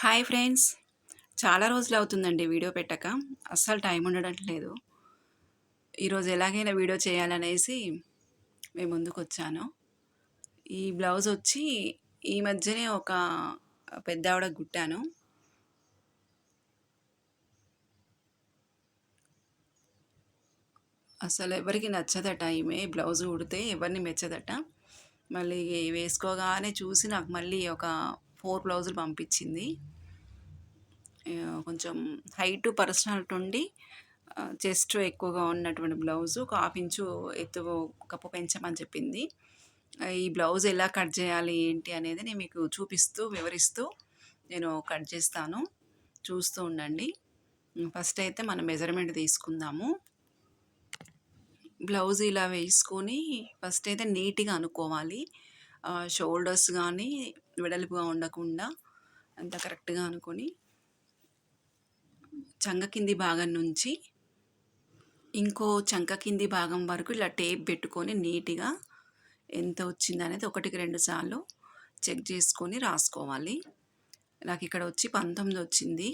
Hi friends. చాలా రోజులు అవుతుందండి వీడియో పెట్టక. అస్సలు టైం ఉండడం లేదు. ఈరోజు ఎలాగైనా వీడియో చేయాలనేసి మేము ముందుకు వచ్చాను. ఈ బ్లౌజ్ వచ్చి ఈ మధ్యనే ఒక పెద్ద ఆవిడ కుట్టాను. అసలు ఎవరికి నచ్చదట ఈమె బ్లౌజ్ కుడితే ఎవరిని మెచ్చదట. మళ్ళీ వేసుకోగానే చూసి నాకు మళ్ళీ ఒక ఫోర్ బ్లౌజులు పంపించింది. కొంచెం హైట్ పర్సనాలిటీ ఉండి చెస్ట్ ఎక్కువగా ఉన్నటువంటి బ్లౌజు ఒక హాఫ్ ఇంచు ఎత్తు కప్పు పెంచమని చెప్పింది. ఈ బ్లౌజ్ ఎలా కట్ చేయాలి ఏంటి అనేది నేను మీకు చూపిస్తూ వివరిస్తూ నేను కట్ చేస్తాను. చూస్తూ ఉండండి. ఫస్ట్ అయితే మనం మెజర్మెంట్ తీసుకుందాము. బ్లౌజ్ ఇలా వేసుకొని ఫస్ట్ అయితే నీట్గా అనుకోవాలి. షోల్డర్స్ కానీ వెడల్పుగా ఉండకుండా అంత కరెక్ట్గా అనుకొని చంక కింది భాగం నుంచి ఇంకో చంక కింది భాగం వరకు ఇలా టేప్ పెట్టుకొని నీట్గా ఎంత వచ్చింది అనేది ఒకటికి రెండు సార్లు చెక్ చేసుకొని రాసుకోవాలి. నాకు ఇక్కడ వచ్చి పంతొమ్మిది వచ్చింది.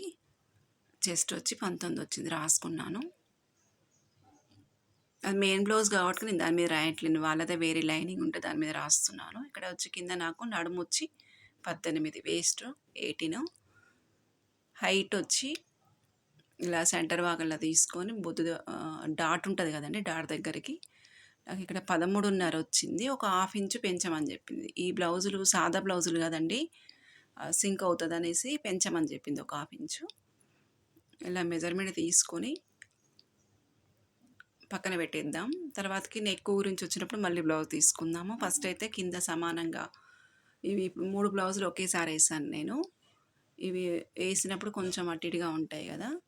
చెస్ట్ వచ్చి పంతొమ్మిది వచ్చింది రాసుకున్నాను. అది మెయిన్ బ్లౌజ్ కాబట్టి నేను దాని మీద రాయట్లేను వాళ్ళదే వేరే లైనింగ్ ఉంటే దాని మీద రాస్తున్నాను. ఇక్కడ వచ్చి కింద నాకు నడుము వచ్చి పద్దెనిమిది వేస్ట్ ఎయిటీన్. హైట్ వచ్చి ఇలా సెంటర్ భాగంలో తీసుకొని బొద్దు డాట్ ఉంటుంది కదండి డాట్ దగ్గరికి. నాకు ఇక్కడ పదమూడున్నర వచ్చింది ఒక హాఫ్ ఇంచు పెంచమని చెప్పింది. ఈ బ్లౌజులు సాదా బ్లౌజులు కదండి సింక్ అవుతుంది అనేసి పెంచమని చెప్పింది ఒక హాఫ్ ఇంచు. ఇలా మెజర్మెంట్ తీసుకొని పక్కన పెట్టేద్దాం. తర్వాతకి నెక్ గురించి వచ్చినప్పుడు మళ్ళీ బ్లౌజ్ తీసుకుందాము. ఫస్ట్ అయితే కింద సమానంగా ఇవి మూడు బ్లౌజులు ఒకేసారి వేసాను నేను. ఇవి వేసినప్పుడు కొంచెం అట్టిటిగా ఉంటాయి కదా.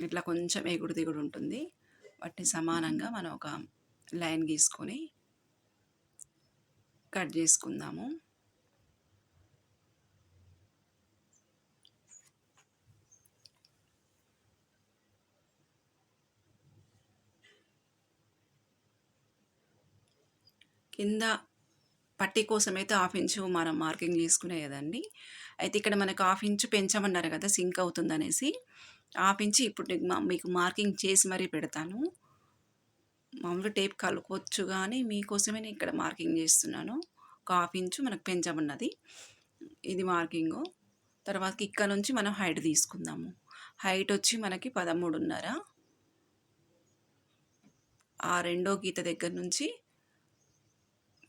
ఇట్లా కొంచెం ఎగుడు దిగుడు ఉంటుంది. వాటిని సమానంగా మనం ఒక లైన్ గీసుకొని కట్ చేసుకుందాము. కింద పట్టి కోసం అయితే హాఫ్ ఇంచు మనం మార్కింగ్ చేసుకునే కదండి. అయితే ఇక్కడ మనకు హాఫ్ ఇంచు పెంచమన్నారు కదా సింక్ అవుతుందనేసి. హాఫ్ ఇంచు ఇప్పుడు మీకు మార్కింగ్ చేసి మరీ పెడతాను. మామూలుగా టేప్ కలుపుకోవచ్చు కానీ మీకోసమే నేను ఇక్కడ మార్కింగ్ చేస్తున్నాను. ఒక హాఫ్ ఇంచు మనకు పెంచమన్నది. ఇది మార్కింగు. తర్వాత ఇక్కడ నుంచి మనం హైట్ తీసుకుందాము. హైట్ వచ్చి మనకి పదమూడున్నర. ఆ రెండో గీత దగ్గర నుంచి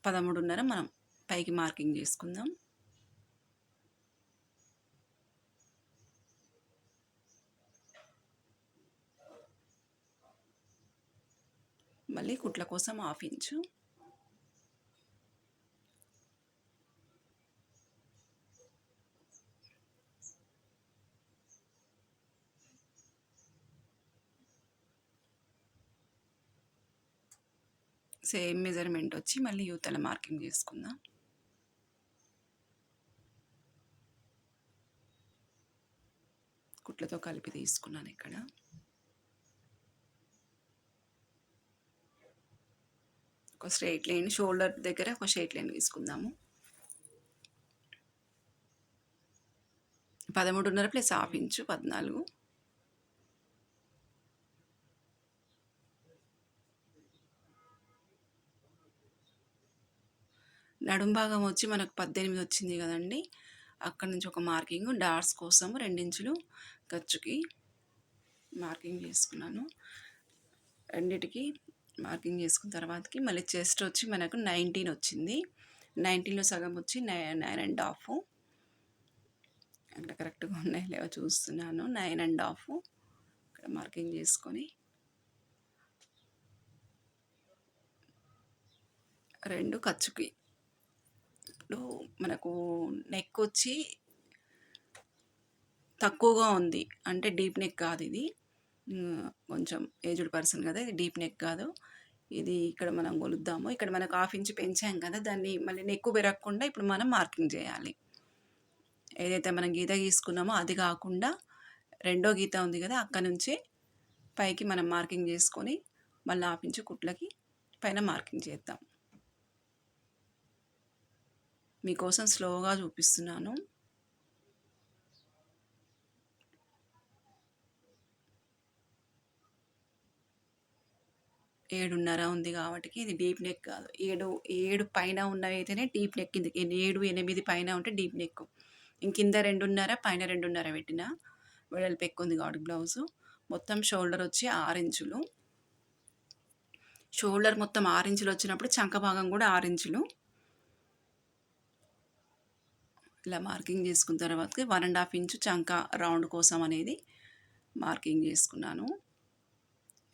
పదమూడున్నర మనం పైకి మార్కింగ్ చేసుకుందాం. మళ్ళీ కుట్ల కోసం హాఫ్ ఇంచు. సేమ్ మెజర్మెంట్ వచ్చి మళ్ళీ యూతల మార్కింగ్ చేసుకుందాం. కుట్లతో కలిపి తీసుకున్నాను ఇక్కడ. ఒక స్ట్రైట్ లైన్ షోల్డర్ దగ్గర ఒక స్ట్రైట్ లైన్ తీసుకుందాము. పదమూడున్నర ప్లస్ హాఫ్ ఇంచు పద్నాలుగు. నడుం భాగం వచ్చి మనకు పద్దెనిమిది వచ్చింది కదండి. అక్కడ నుంచి ఒక మార్కింగ్ డార్స్ కోసం రెండించులు ఖర్చుకి మార్కింగ్ చేసుకున్నాను. రెండిటికి మార్కింగ్ చేసుకున్న తర్వాతకి మళ్ళీ చెస్ట్ వచ్చి మనకు నైన్టీన్ వచ్చింది. నైన్టీన్లో సగం వచ్చి నైన్ నైన్ అండ్ హాఫ్. అక్కడ కరెక్ట్గా ఉన్నాయి లేవో చూస్తున్నాను. నైన్ అండ్ హాఫ్ ఇక్కడ మార్కింగ్ చేసుకొని రెండు ఖర్చుకి ఇప్పుడు మనకు నెక్ వచ్చి తక్కువగా ఉంది. అంటే డీప్ నెక్ కాదు ఇది. కొంచెం ఏజ్డ్ పర్సన్ కదా ఇది. డీప్ నెక్ కాదు. ఇది ఇక్కడ మనం కొలుద్దాము. ఇక్కడ మనకు హాఫ్ ఇంచ్ పెంచాం కదా దాన్ని మళ్ళీ నెక్కు పెరగకుండా ఇప్పుడు మనం మార్కింగ్ చేయాలి. ఏదైతే మనం గీత గీసుకున్నామో అది కాకుండా రెండో గీత ఉంది కదా అక్కడ నుంచి పైకి మనం మార్కింగ్ చేసుకొని మళ్ళీ హాఫ్ కుట్లకి పైన మార్కింగ్ చేద్దాం. మీకోసం స్లోగా చూపిస్తున్నాను. ఏడున్నర ఉంది కాబట్టి ఇది డీప్ నెక్ కాదు. ఏడు ఏడు పైన ఉన్నవైతేనే డీప్ నెక్ కింద ఏడు ఎనిమిది పైన ఉంటే డీప్ నెక్. ఇంకింద రెండున్నర పైన రెండున్నర పెట్టిన వెడల్పు ఎక్కువ ఉంది కాబట్టి బ్లౌజ్. మొత్తం షోల్డర్ వచ్చి ఆరెంచులు షోల్డర్ మొత్తం ఆరెంచులు వచ్చినప్పుడు చంక భాగం కూడా ఆరెంచులు ఇంచులు. ఇలా మార్కింగ్ చేసుకున్న తర్వాత వన్ అండ్ హాఫ్ ఇంచు చంక రౌండ్ కోసం అనేది మార్కింగ్ చేసుకున్నాను.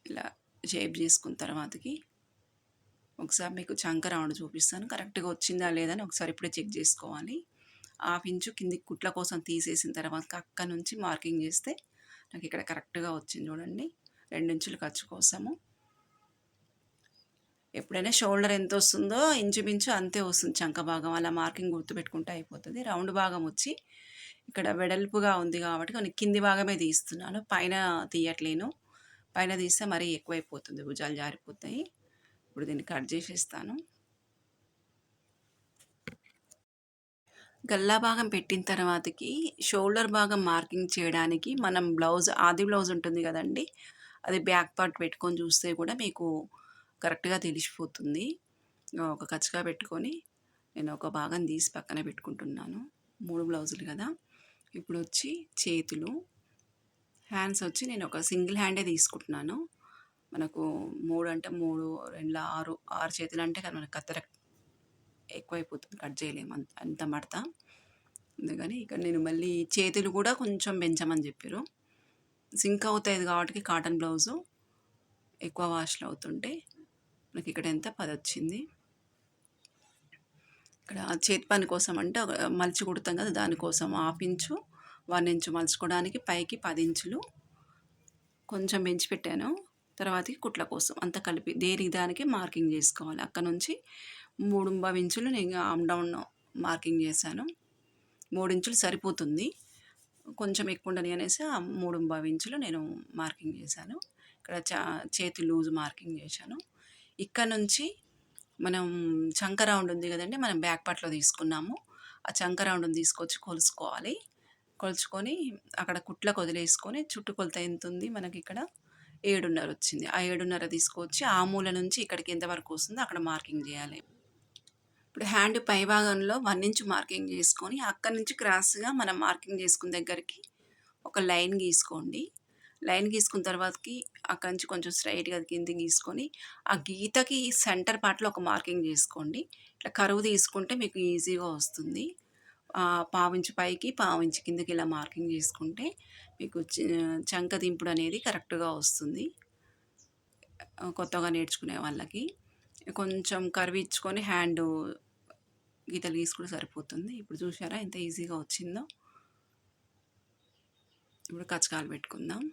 ఇలా షేప్ చేసుకున్న తర్వాతకి ఒకసారి మీకు చంక రౌండ్ చూపిస్తాను. కరెక్ట్గా వచ్చిందా లేదని ఒకసారి ఇప్పుడే చెక్ చేసుకోవాలి. హాఫ్ ఇంచు కింది కుట్ల కోసం తీసేసిన తర్వాత అక్క నుంచి మార్కింగ్ చేస్తే నాకు ఇక్కడ కరెక్ట్గా వచ్చింది చూడండి. రెండించులు ఖర్చు కోసము. ఎప్పుడైనా షోల్డర్ ఎంత వస్తుందో ఇంచుమించు అంతే వస్తుంది చంక భాగం. అలా మార్కింగ్ గుర్తుపెట్టుకుంటే అయిపోతుంది. రౌండ్ భాగం వచ్చి ఇక్కడ వెడల్పుగా ఉంది కాబట్టి కొన్ని కింది భాగమే తీస్తున్నాను. పైన తీయట్లేను. పైన తీస్తే మరీ ఎక్కువైపోతుంది. భుజాలు జారిపోతాయి. ఇప్పుడు దీన్ని కట్ చేసేస్తాను. గల్లా భాగం పెట్టిన తర్వాతకి షోల్డర్ భాగం మార్కింగ్ చేయడానికి మనం బ్లౌజ్ ఆది బ్లౌజ్ ఉంటుంది కదండి అది బ్యాక్ పార్ట్ పెట్టుకొని చూస్తే కూడా మీకు కరెక్ట్గా తెలిసిపోతుంది. ఒక కచ్చగా పెట్టుకొని నేను ఒక భాగం తీసి పక్కన పెట్టుకుంటున్నాను. మూడు బ్లౌజులు కదా. ఇప్పుడు వచ్చి చేతులు. హ్యాండ్స్ వచ్చి నేను ఒక సింగిల్ హ్యాండే తీసుకుంటున్నాను. మనకు మూడు అంటే మూడు రెండు ఆరు ఆరు చేతులు అంటే కదా మనకు కత్తెర ఎక్కువైపోతుంది కట్ చేయలేము. అంత అంత మడత. అందుకని ఇక్కడ నేను మళ్ళీ చేతులు కూడా కొంచెం పెంచమని చెప్పారు. సింక్ అవుతుంది కాబట్టి కాటన్ బ్లౌజు ఎక్కువ వాష్లు అవుతుంటే నాకు ఇక్కడ ఎంత పది వచ్చింది? ఇక్కడ చేతి పని కోసం అంటే మలిచి కుడతాం కదా దానికోసం హాఫ్ ఇంచు వన్ ఇంచు మలుచుకోవడానికి పైకి పది ఇంచులు కొంచెం పెంచి పెట్టాను. తర్వాతకి కుట్ల కోసం అంత కలిపి దేనికి దానికి మార్కింగ్ చేసుకోవాలి. అక్కడ నుంచి మూడు ఇంచులు నేను ఆమ్ డౌన్ మార్కింగ్ చేశాను. మూడు ఇంచులు సరిపోతుంది. కొంచెం ఎక్కువ ఉండని అనేసి ఆ మూడు ఇంచులు నేను మార్కింగ్ చేశాను. ఇక్కడ చా చేతి లూజ్ మార్కింగ్ చేశాను. ఇక్కడ నుంచి మనం చంక రౌండ్ ఉంది కదండి మనం బ్యాక్ పార్ట్లో తీసుకున్నాము. ఆ చంక రౌండ్ని తీసుకొచ్చి కొలుసుకోవాలి కొలుచుకొని అక్కడ కుట్లకు వదిలేసుకొని చుట్టు కొలత ఎంత ఉంది మనకి ఇక్కడ ఏడున్నర వచ్చింది. ఆ ఏడున్నర తీసుకొచ్చి ఆ మూల నుంచి ఇక్కడికి ఎంతవరకు వస్తుందో అక్కడ మార్కింగ్ చేయాలి. ఇప్పుడు హ్యాండ్ పై భాగంలో వన్ ఇంచ్ మార్కింగ్ చేసుకొని అక్కడి నుంచి క్రాస్గా మనం మార్కింగ్ చేసుకున్న దగ్గరికి ఒక లైన్ గీసుకోండి. లైన్ గీసుకున్న తర్వాతకి అక్కడి నుంచి కొంచెం స్ట్రైట్గా కింద గీసుకొని ఆ గీతకి సెంటర్ పార్ట్లో ఒక మార్కింగ్ చేసుకోండి. ఇట్లా కరువు తీసుకుంటే మీకు ఈజీగా వస్తుంది. పావించి పైకి పావించి కిందకి ఇలా మార్కింగ్ చేసుకుంటే మీకు చంక దింపుడు అనేది కరెక్ట్గా వస్తుంది. కొత్తగా నేర్చుకునే వాళ్ళకి. కొంచెం కరువు ఇచ్చుకొని హ్యాండ్ గీతలు గీసుకుంటే సరిపోతుంది. ఇప్పుడు చూసారా ఎంత ఈజీగా వచ్చిందో? ఇప్పుడు కచకాలు పెట్టుకుందాం.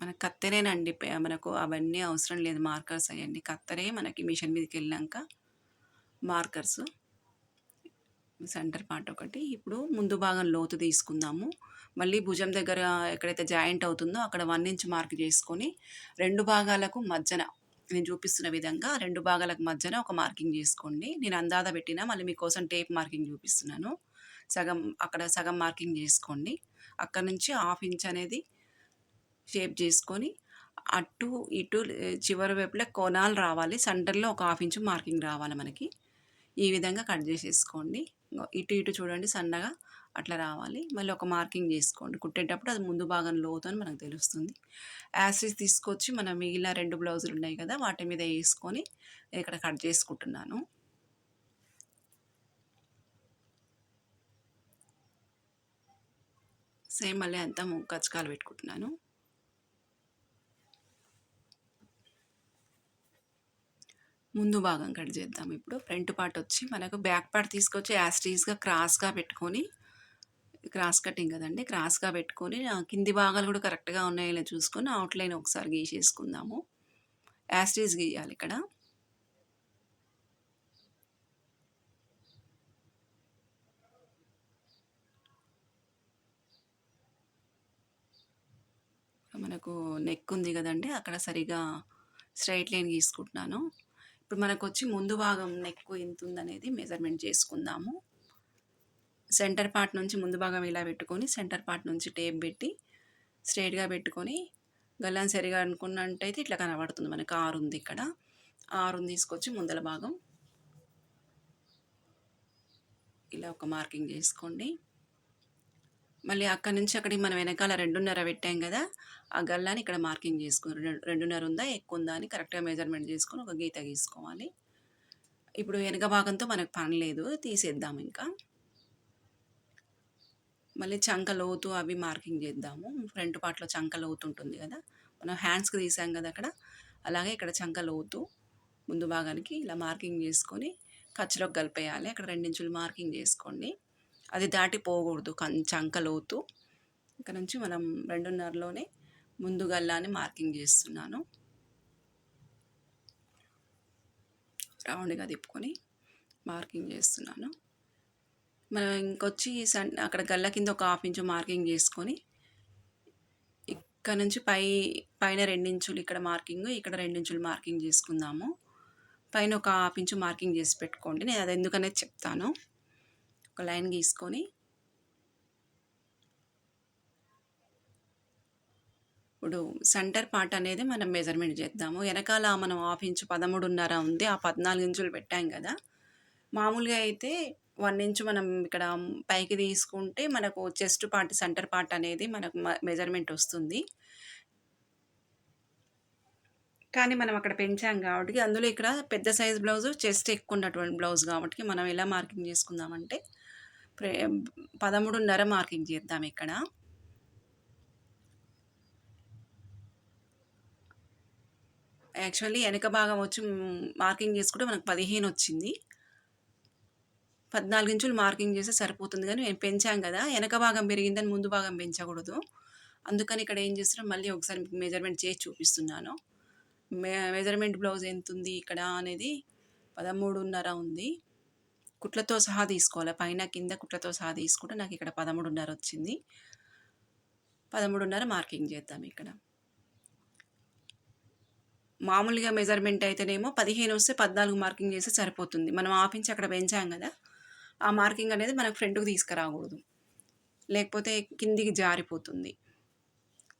మన కత్తెరేనండి. మనకు అవన్నీ అవసరం లేదు. మార్కర్స్ అయ్యండి. కత్తెరే మనకి మిషన్ మీదకి వెళ్ళాక మార్కర్స్. సెంటర్ పార్ట్ ఒకటి. ఇప్పుడు ముందు భాగం లోతు తీసుకుందాము. మళ్ళీ భుజం దగ్గర ఎక్కడైతే జాయింట్ అవుతుందో అక్కడ వన్ ఇంచ్ మార్క్ చేసుకొని రెండు భాగాలకు మధ్యన నేను చూపిస్తున్న విధంగా రెండు భాగాలకు మధ్యన ఒక మార్కింగ్ చేసుకోండి. నేను అందాద పెట్టిన మళ్ళీ మీకోసం టేప్ మార్కింగ్ చూపిస్తున్నాను. సగం అక్కడ సగం మార్కింగ్ చేసుకోండి. అక్కడ నుంచి హాఫ్ ఇంచ్ అనేది షేప్ చేసుకొని అటు ఇటు చివరి వైపులో కోణాలు రావాలి. సెంటర్లో ఒక హాఫ్ ఇంచు మార్కింగ్ రావాలి మనకి. ఈ విధంగా కట్ చేసేసుకోండి. ఇటు ఇటు చూడండి సన్నగా అట్లా రావాలి. మళ్ళీ ఒక మార్కింగ్ చేసుకోండి. కుట్టేటప్పుడు అది ముందు భాగం లోతు అని మనకు తెలుస్తుంది. యాసిస్ తీసుకొచ్చి మనం మిగిలిన రెండు బ్లౌజులు ఉన్నాయి కదా వాటి మీద వేసుకొని ఇక్కడ కట్ చేసుకుంటున్నాను. సేమ్ మళ్ళీ అంతా కచ్చకాలు పెట్టుకుంటున్నాను. ముందు భాగం కట్ చేద్దాం. ఇప్పుడు ఫ్రంట్ పార్ట్ వచ్చి మనకు బ్యాక్ పార్ట్ తీసుకొచ్చి యాస్టీస్గా క్రాస్గా పెట్టుకొని క్రాస్ కటింగ్ కదండి క్రాస్గా పెట్టుకొని కింది భాగాలు కూడా కరెక్ట్గా ఉన్నాయో చూసుకొని అవుట్లైన్ ఒకసారి గీసేసుకుందాము. యాస్టీస్ గీయాలి ఇక్కడ. మనకు నెక్ ఉంది కదండి అక్కడ సరిగా స్ట్రైట్ లైన్ గీసుకుంటున్నాను. ఇప్పుడు మనకు వచ్చి ముందు భాగం నెక్ ఎంత ఉందనేది మెజర్మెంట్ చేసుకుందాము. సెంటర్ పార్ట్ నుంచి ముందు భాగం ఇలా పెట్టుకొని సెంటర్ పార్ట్ నుంచి టేప్ పెట్టి స్ట్రైట్గా పెట్టుకొని గల్లాన్ని సరిగా అనుకున్నట్టయితే ఇట్లా కనబడుతుంది. మనకు ఆరు ఉంది ఇక్కడ. ఆరుని తీసుకొచ్చి ముందల భాగం ఇలా ఒక మార్కింగ్ చేసుకోండి. మళ్ళీ అక్కడ నుంచి అక్కడికి మనం వెనకాల రెండున్నర పెట్టాం కదా ఆ గల్లాని ఇక్కడ మార్కింగ్ చేసుకుని రెండున్నర ఉందా ఎక్కువ ఉందా అని కరెక్ట్గా మెజర్మెంట్ చేసుకొని ఒక గీత గీసుకోవాలి. ఇప్పుడు వెనక భాగంతో మనకు పని లేదు తీసేద్దాం ఇంకా. మళ్ళీ చంక లోతు అవి మార్కింగ్ చేద్దాము. ఫ్రంట్ పార్ట్లో చంక లోతు ఉంటుంది కదా మనం హ్యాండ్స్కి తీసాం కదా అక్కడ అలాగే ఇక్కడ చంక లోతు ముందు భాగానికి ఇలా మార్కింగ్ చేసుకొని ఖర్చులోకి కలిపేయాలి. అక్కడ రెండించులు మార్కింగ్ చేసుకోండి. అది దాటిపోకూడదు చంక లోతు ఇక్కడ నుంచి మనం రెండున్నరలోనే ముందు గల్లాని మార్కింగ్ చేస్తున్నాను. రౌండ్గా తిప్పుకొని మార్కింగ్ చేస్తున్నాను. మనం ఇంకొచ్చి సన్ అక్కడ గల్ల కింద ఒక హాఫ్ ఇంచు మార్కింగ్ చేసుకొని ఇక్కడ నుంచి పై పైన రెండించులు ఇక్కడ మార్కింగ్ ఇక్కడ రెండించులు మార్కింగ్ చేసుకుందాము. పైన ఒక హాఫ్ ఇంచు మార్కింగ్ చేసి పెట్టుకోండి. నేను అది ఎందుకనేది చెప్తాను. ఒక లైన్ గీసుకొని ఇప్పుడు సెంటర్ పార్ట్ అనేది మనం మెజర్మెంట్ చేద్దాము. వెనకాల మనం హాఫ్ ఇంచు పదమూడున్నర ఉంది. ఆ పద్నాలుగు ఇంచులు పెట్టాం కదా. మామూలుగా అయితే వన్ ఇంచు మనం ఇక్కడ పైకి తీసుకుంటే మనకు చెస్ట్ పార్ట్ సెంటర్ పార్ట్ అనేది మనకు మెజర్మెంట్ వస్తుంది. కానీ మనం అక్కడ పెంచాం కాబట్టి అందులో ఇక్కడ పెద్ద సైజ్ బ్లౌజ్ చెస్ట్ ఎక్కువ ఉన్నటువంటి బ్లౌజ్ కాబట్టి మనం ఎలా మార్కింగ్ చేసుకుందామంటే పదమూడున్నర మార్కింగ్ చేద్దాం ఇక్కడ. యాక్చువల్లీ వెనక భాగం వచ్చి మార్కింగ్ చేసుకుంటే మనకు పదిహేను వచ్చింది. పద్నాలుగు ఇంచులు మార్కింగ్ చేస్తే సరిపోతుంది కానీ నేను పెంచాం కదా వెనక భాగం పెరిగిందని ముందు భాగం పెంచకూడదు. అందుకని ఇక్కడ ఏం చేస్తున్నాం మళ్ళీ ఒకసారి మెజర్మెంట్ చేసి చూపిస్తున్నాను. మెజర్మెంట్ బ్లౌజ్ ఎంత ఉంది ఇక్కడ అనేది పదమూడున్నర ఉంది. కుట్లతో సహా తీసుకోవాలి? పైన కింద కుట్లతో సహా తీసుకుంటే నాకు ఇక్కడ పదమూడున్నర వచ్చింది. పదమూడున్నర మార్కింగ్ చేద్దాం ఇక్కడ. మామూలుగా మెజర్మెంట్ అయితేనేమో పదిహేను వస్తే పద్నాలుగు మార్కింగ్ చేస్తే సరిపోతుంది. మనం ఆపించి అక్కడ పెంచాం కదా ఆ మార్కింగ్ అనేది మనకు ఫ్రంట్కి తీసుకురాకూడదు. లేకపోతే కిందికి జారిపోతుంది.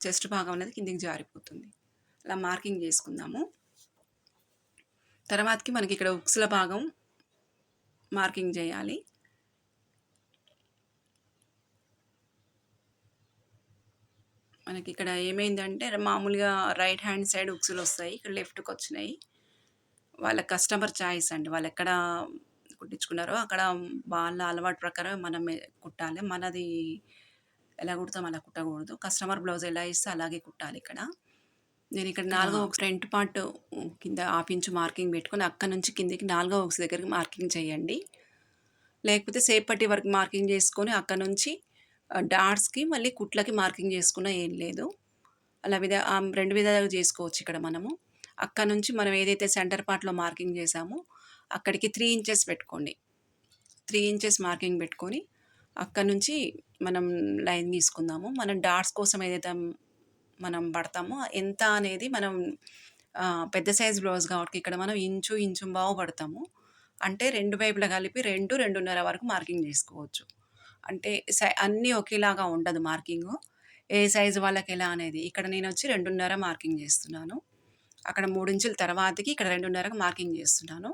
చెస్ట్ భాగం అనేది కిందికి జారిపోతుంది. అలా మార్కింగ్ చేసుకుందాము. తర్వాతకి మనకి ఇక్కడ ఉక్సుల భాగం మార్కింగ్ చేయాలి. మనకి ఇక్కడ ఏమైందంటే మామూలుగా రైట్ హ్యాండ్ సైడ్ ఉక్సులు వస్తాయి ఇక్కడ లెఫ్ట్కి వచ్చినాయి. వాళ్ళ కస్టమర్ చాయిస్ అండి. వాళ్ళు ఎక్కడ కుట్టించుకున్నారో అక్కడ వాళ్ళ అలవాటు ప్రకారం మనం కుట్టాలి. మనది ఎలా కుడతాం అలా కుట్టకూడదు. కస్టమర్ బ్లౌజ్ ఎలా ఇస్తే అలాగే కుట్టాలి ఇక్కడ. నేను ఇక్కడ నాలుగో ఒక ఫ్రంట్ పార్ట్ కింద హాఫ్ ఇంచు మార్కింగ్ పెట్టుకొని అక్కడ నుంచి కిందికి నాలుగో ఒక దగ్గరికి మార్కింగ్ చేయండి. లేకపోతే సేపటి వరకు మార్కింగ్ చేసుకొని అక్కడ నుంచి డాట్స్కి మళ్ళీ కుట్లకి మార్కింగ్ చేసుకున్న ఏం లేదు. అలా విధ రెండు విధాలుగా చేసుకోవచ్చు ఇక్కడ మనము. అక్కడ నుంచి మనం ఏదైతే సెంటర్ పార్ట్లో మార్కింగ్ చేసామో అక్కడికి త్రీ ఇంచెస్ పెట్టుకోండి. త్రీ ఇంచెస్ మార్కింగ్ పెట్టుకొని అక్కడ నుంచి మనం లైన్ తీసుకుందాము. మనం డాట్స్ కోసం ఏదైతే మనం పడతామో ఎంత అనేది మనం పెద్ద సైజ్ బ్లౌజ్ కాబట్టి ఇక్కడ మనం ఇంచు ఇంచు బావు పడతాము. అంటే రెండు వైపులా కలిపి రెండు రెండున్నర వరకు మార్కింగ్ చేసుకోవచ్చు. అంటే సై అన్నీ ఒకేలాగా ఉండదు మార్కింగు. ఏ సైజు వాళ్ళకి ఎలా అనేది ఇక్కడ నేను వచ్చి రెండున్నర మార్కింగ్ చేస్తున్నాను. అక్కడ మూడించుల తర్వాతకి ఇక్కడ రెండున్నరకు మార్కింగ్ చేస్తున్నాను.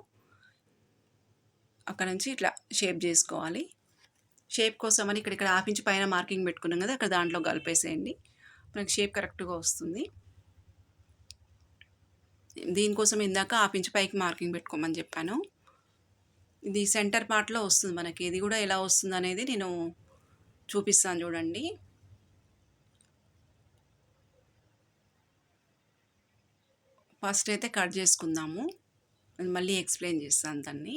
అక్కడ నుంచి ఇట్లా షేప్ చేసుకోవాలి. షేప్ కోసం అని ఇక్కడ ఇక్కడ ఆఫ్ ఇంచ్ పైన మార్కింగ్ పెట్టుకున్నాం కదా అక్కడ దాంట్లో కలిపేసేయండి. మనకి షేప్ కరెక్ట్గా వస్తుంది. దీనికోసం ఇందాక హాఫ్ ఇంచ్ పైకి మార్కింగ్ పెట్టుకోమని చెప్పాను. ఇది సెంటర్ పార్ట్లో వస్తుంది మనకి. ఇది కూడా ఎలా వస్తుంది అనేది నేను చూపిస్తాను చూడండి. ఫస్ట్ అయితే కట్ చేసుకుందాము. మళ్ళీ ఎక్స్ప్లెయిన్ చేస్తాను దాన్ని.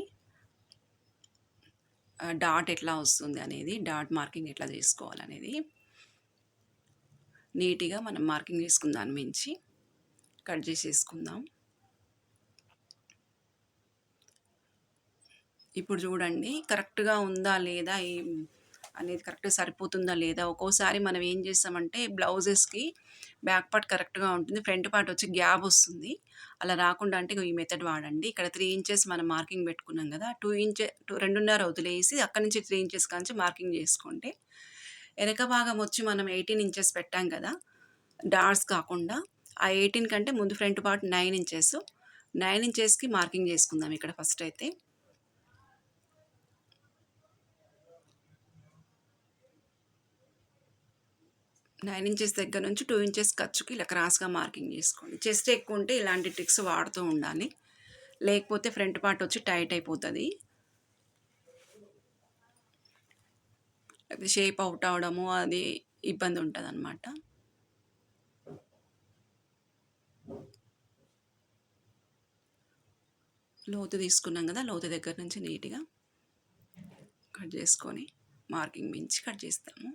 డాట్ ఎట్లా వస్తుంది అనేది డాట్ మార్కింగ్ ఎట్లా చేసుకోవాలనేది. నీట్గా మనం మార్కింగ్ చేసుకుందాం మించి కట్ చేసేసుకుందాం. ఇప్పుడు చూడండి కరెక్ట్గా ఉందా లేదా ఏం అనేది కరెక్ట్గా సరిపోతుందా లేదా? ఒక్కోసారి మనం ఏం చేస్తామంటే బ్లౌజెస్కి బ్యాక్ పార్ట్ కరెక్ట్గా ఉంటుంది ఫ్రంట్ పార్ట్ వచ్చి గ్యాప్ వస్తుంది. అలా రాకుండా అంటే ఈ మెథడ్ వాడండి. ఇక్కడ త్రీ ఇంచెస్ మనం మార్కింగ్ పెట్టుకున్నాం కదా టూ ఇంచె టూ రెండున్నర వదిలేసి అక్కడి నుంచి త్రీ ఇంచెస్ కాంచి మార్కింగ్ చేసుకుంటే వెనక భాగం వచ్చి మనం ఎయిటీన్ ఇంచెస్ పెట్టాం కదా డార్స్ కాకుండా ఆ ఎయిటీన్ కంటే ముందు front part nine inches. Nine ఇంచెస్కి మార్కింగ్ చేసుకుందాం ఇక్కడ ఫస్ట్ అయితే. నైన్ ఇంచెస్ దగ్గర నుంచి టూ ఇంచెస్ ఖర్చుకి ఇలా క్రాస్గా మార్కింగ్ చేసుకోండి. చెస్ట్ ఎక్కువ ఉంటే ఇలాంటి ట్రిక్స్ వాడుతూ ఉండాలి. లేకపోతే ఫ్రంట్ పార్ట్ వచ్చి టైట్ అయిపోతుంది. షేప్ అవుట్ అవడము అది ఇబ్బంది ఉంటుంది అనమాట లోతు తీసుకున్నాం కదా లోతు దగ్గర నుంచి నీట్గా కట్ చేసుకొని మార్కింగ్ మించి కట్ చేస్తాము.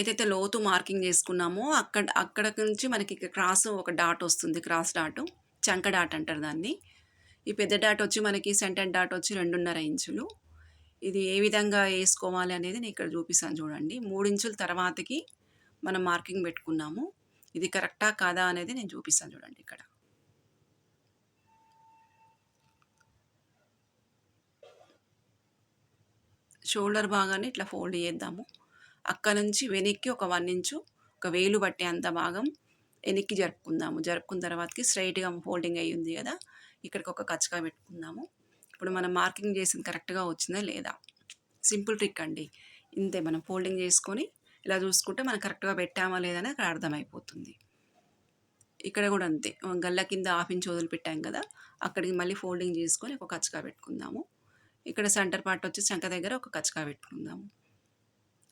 ఏదైతే లోతు మార్కింగ్ చేసుకున్నామో అక్కడ అక్కడ నుంచి మనకి క్రాస్ ఒక డాట్ వస్తుంది క్రాస్ డాట్. చంక డాట్ అంటారు దాన్ని. ఈ పెద్ద డాట్ వచ్చి మనకి సెంటర్ డాట్ వచ్చి రెండున్నర ఇంచులు. ఇది ఏ విధంగా వేసుకోవాలి అనేది నేను ఇక్కడ చూపిస్తాను చూడండి. మూడు ఇంచుల తర్వాతకి మనం మార్కింగ్ పెట్టుకున్నాము. ఇది కరెక్టా కాదా అనేది నేను చూపిస్తాను చూడండి ఇక్కడ. షోల్డర్ భాగాన్ని ఇట్లా ఫోల్డ్ చేద్దాము. అక్కడ నుంచి వెనక్కి ఒక వన్ ఇంచు ఒక వేలు పట్టే అంత భాగం వెనక్కి జరుపుకుందాము. జరుపుకున్న తర్వాతకి స్ట్రైట్గా ఫోల్డింగ్ అయ్యి ఉంది కదా ఇక్కడికి ఒక కచ్చగా పెట్టుకుందాము. ఇప్పుడు మనం మార్కింగ్ చేసింది కరెక్ట్గా వచ్చిందా లేదా? సింపుల్ ట్రిక్ అండి. ఇంతే మనం ఫోల్డింగ్ చేసుకొని ఇలా చూసుకుంటే మనం కరెక్ట్గా పెట్టామా లేదని అక్కడ అర్థమైపోతుంది. ఇక్కడ కూడా అంతే. గల్ల కింద హాఫ్ ఇంచ్ వదిలిపెట్టాం కదా అక్కడికి మళ్ళీ ఫోల్డింగ్ చేసుకొని ఒక కచ్చగా పెట్టుకుందాము. ఇక్కడ సెంటర్ పార్ట్ వచ్చి చంక దగ్గర ఒక కచ్చగా పెట్టుకుందాము.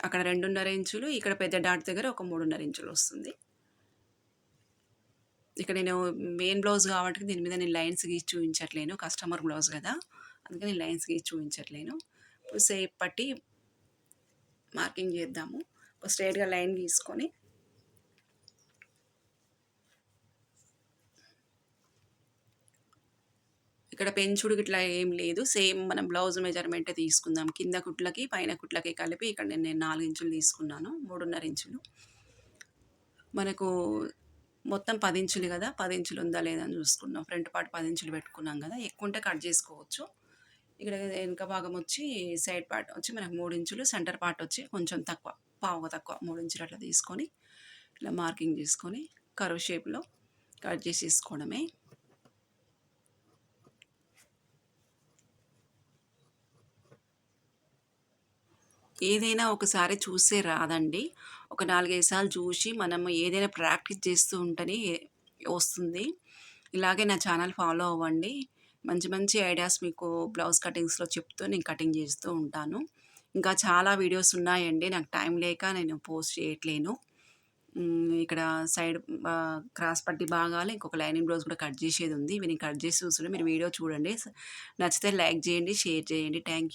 అక్కడ రెండున్నర ఇంచులు ఇక్కడ పెద్ద డాట్ దగ్గర ఒక మూడున్నర ఇంచులు వస్తుంది. ఇక్కడ నేను మెయిన్ బ్లౌజ్ కాబట్టి దీని మీద నేను లైన్స్ గీసి చూపించట్లేను కస్టమర్ బ్లౌజ్ కదా. అందుకని నేను లైన్స్ గీసి చూపించట్లేను. ఇప్పుడు సేప్ పట్టి మార్కింగ్ చేద్దాము. ఒక స్ట్రైట్గా లైన్ గీసుకొని ఇక్కడ పెంచుడు ఇట్లా ఏం లేదు. సేమ్ మనం బ్లౌజ్ మెజర్మెంటే తీసుకుందాం. కింద కుట్లకి పైన కుట్లకి కలిపి ఇక్కడ నేను నేను నాలుగు ఇంచులు తీసుకున్నాను. మూడున్నర ఇంచులు. మనకు మొత్తం పది ఇంచులు కదా? పది ఇంచులు ఉందా లేదా అని చూసుకున్నాం. ఫ్రంట్ పార్ట్ పది ఇంచులు పెట్టుకున్నాం కదా? ఎక్కువ ఉంటే కట్ చేసుకోవచ్చు. ఇక్కడ వెనుక భాగం వచ్చి సైడ్ పార్ట్ వచ్చి మనకు మూడు ఇంచులు సెంటర్ పార్ట్ వచ్చి కొంచెం తక్కువ పావు తక్కువ మూడు ఇంచులు అట్లా తీసుకొని ఇలా మార్కింగ్ చేసుకొని కరువు షేప్లో కట్ చేసి తీసుకోవడమే ఏదైనా ఒకసారి చూసే రాదండి. ఒక నాలుగైదు సార్లు చూసి మనం ఏదైనా ప్రాక్టీస్ చేస్తూ ఉంటేనే వస్తుంది. ఇలాగే నా ఛానల్ ఫాలో అవ్వండి. మంచి మంచి ఐడియాస్ మీకు బ్లౌజ్ కటింగ్స్లో చెప్తూ నేను కటింగ్ చేస్తూ ఉంటాను. ఇంకా చాలా వీడియోస్ ఉన్నాయండి. నాకు టైం లేక నేను పోస్ట్ చేయట్లేను. ఇక్కడ సైడ్ క్రాస్ పట్టి భాగాలు ఇంకొక లైనింగ్ బ్లౌజ్ కూడా కట్ చేసేది ఉంది. ఇవి నేను కట్ చేసి చూస్తుంటే మీరు వీడియో చూడండి. నచ్చితే లైక్ చేయండి షేర్ చేయండి. Thank you.